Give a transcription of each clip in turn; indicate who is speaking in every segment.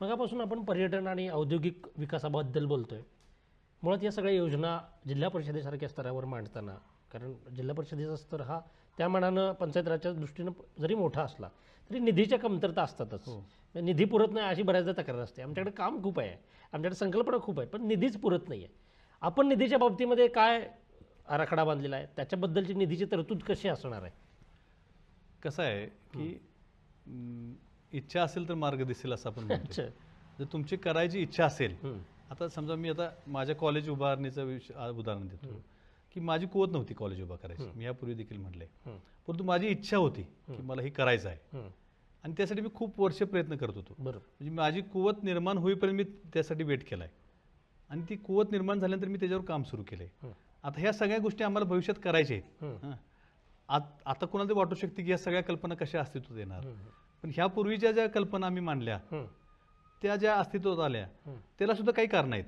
Speaker 1: मगापासून आपण पर्यटन आणि औद्योगिक विकासाबद्दल बोलतोय. मुळात या सगळ्या योजना जिल्हा परिषदेसारख्या स्तरावर मांडताना कारण जिल्हा परिषदेचा स्तर हा त्या मानानं पंचायत राजच्या दृष्टीनं जरी मोठा असला तरी निधीच्या कमतरता असतातच. म्हणजे निधी पुरत नाही अशी बऱ्याचदा तक्रार असते. आमच्याकडे काम खूप आहे. आमच्याकडे संकल्पना खूप आहे पण निधीच पुरत नाही आहे आपण निधीच्या बाबतीमध्ये काय आराखडा बांधलेला आहे? त्याच्याबद्दलची निधीची तरतूद कशी असणार आहे?
Speaker 2: कसं आहे की इच्छा असेल तर मार्ग दिसेल असं आपण म्हणतो जर तुमची करायची इच्छा असेल. आता समजा मी आता माझ्या कॉलेज उभारणीचं विष- आ- उदाहरण देतो. की माझी कुवत नव्हती कॉलेज उभा करायची. मी यापूर्वी देखील म्हटलंय. परंतु माझी इच्छा होती की मला ही करायचं आहे. आणि त्यासाठी मी खूप वर्ष प्रयत्न करत होतो. म्हणजे माझी कुवत निर्माण होईपर्यंत मी त्यासाठी वेट केलाय. आणि ती कुवत निर्माण झाल्यानंतर मी त्याच्यावर काम सुरू केलंय. आता ह्या सगळ्या गोष्टी आम्हाला भविष्यात करायच्या आहेत. आत- कोणाला वाटू शकते की ह्या सगळ्या कल्पना कशा अस्तित्वात येणार. पण ह्या पूर्वीच्या ज्या कल्पना आम्ही मांडल्या. त्या ज्या अस्तित्वात आल्या. त्याला सुद्धा काही कारण आहेत.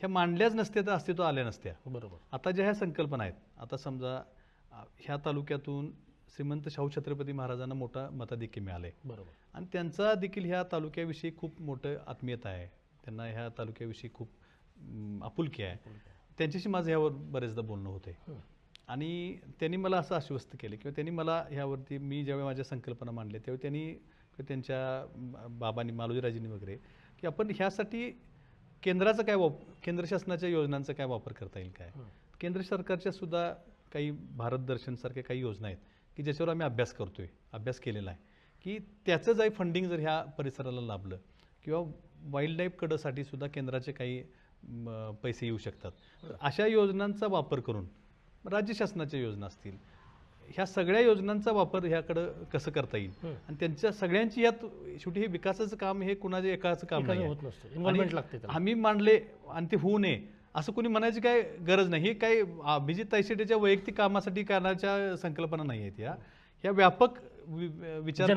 Speaker 2: ह्या मांडल्याच नसत्या तर अस्तित्वात आल्या नसत्या.
Speaker 1: बरोबर.
Speaker 2: आता ज्या ह्या संकल्पना आहेत आता समजा ह्या तालुक्यातून श्रीमंत शाहू छत्रपती महाराजांना मोठा मताधिक्य मिळाले
Speaker 1: बरोबर.
Speaker 2: आणि त्यांचा देखील ह्या तालुक्याविषयी खूप मोठं आत्मीयता आहे. त्यांना ह्या तालुक्याविषयी खूप आपुलकी आहे. त्यांच्याशी माझं ह्यावर बरेचदा बोलणं होते. आणि त्यांनी मला असं आश्वस्त केलं किंवा त्यांनी मला ह्यावरती मी ज्यावेळी माझ्या संकल्पना मांडल्या त्यावेळी त्यांनी किंवा त्यांच्या बाबांनी मालोजीराजींनी वगैरे की आपण ह्यासाठी केंद्राचा काय वाप केंद्र शासनाच्या योजनांचा काय वापर करता येईल काय. केंद्र सरकारच्या सुद्धा काही भारत दर्शनसारख्या काही योजना आहेत की ज्याच्यावर आम्ही अभ्यास करतोय अभ्यास केलेला आहे. की त्याचं जर फंडिंग जर ह्या परिसराला लाभलं किंवा वाईल्ड लाईफ कडसाठी सुद्धा केंद्राचे काही पैसे येऊ शकतात. अशा योजनांचा वापर करून राज्य शासनाच्या योजना असतील ह्या सगळ्या योजनांचा वापर ह्याकडं कसं करता येईल. आणि त्यांच्या सगळ्यांची यात शेवटी हे विकासाचं काम हे कुणाच्या एकाचं काम नाही. आम्ही मांडले आणि ते होऊ नये असं कोणी म्हणायची काय गरज नाही. हे काही अभिजित तैशेटेच्या वैयक्तिक कामासाठी करण्याच्या संकल्पना नाही आहेत या. ह्या व्यापक विचार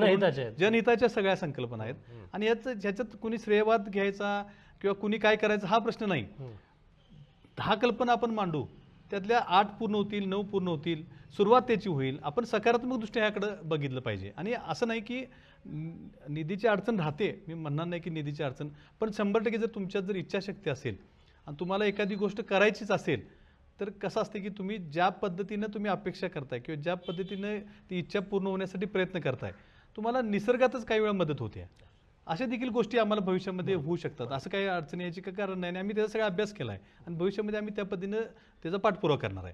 Speaker 1: जनहिताच्या
Speaker 2: सगळ्या संकल्पना आहेत. आणि याच ह्याच्यात कुणी श्रेयवाद घ्यायचा किंवा कुणी काय करायचं हा प्रश्न नाही.
Speaker 1: हं.
Speaker 2: दहा कल्पना आपण मांडू. त्यातल्या आठ पूर्ण होतील नऊ पूर्ण होतील. सुरुवात त्याची होईल. आपण सकारात्मक दृष्ट्या ह्याकडे बघितलं पाहिजे. आणि असं नाही की निधीची अडचण राहते. मी म्हणणार नाही की निधीची अडचण. पण शंभर टक्के जर तुमच्यात जर इच्छाशक्ती असेल आणि तुम्हाला एखादी गोष्ट करायचीच असेल तर कसं असते की तुम्ही ज्या पद्धतीनं तुम्ही अपेक्षा करताय किंवा ज्या पद्धतीनं ती इच्छा पूर्ण होण्यासाठी प्रयत्न करताय तुम्हाला निसर्गातच काही वेळा मदत होते. अशा देखील गोष्टी आम्हाला भविष्यामध्ये होऊ शकतात. असं काही अडचण यायची का कारण नाही? आणि आम्ही त्याचा सगळा अभ्यास केला आहे आणि भविष्यामध्ये आम्ही त्या पद्धतीनं त्याचा पाठपुरावा करणार आहे.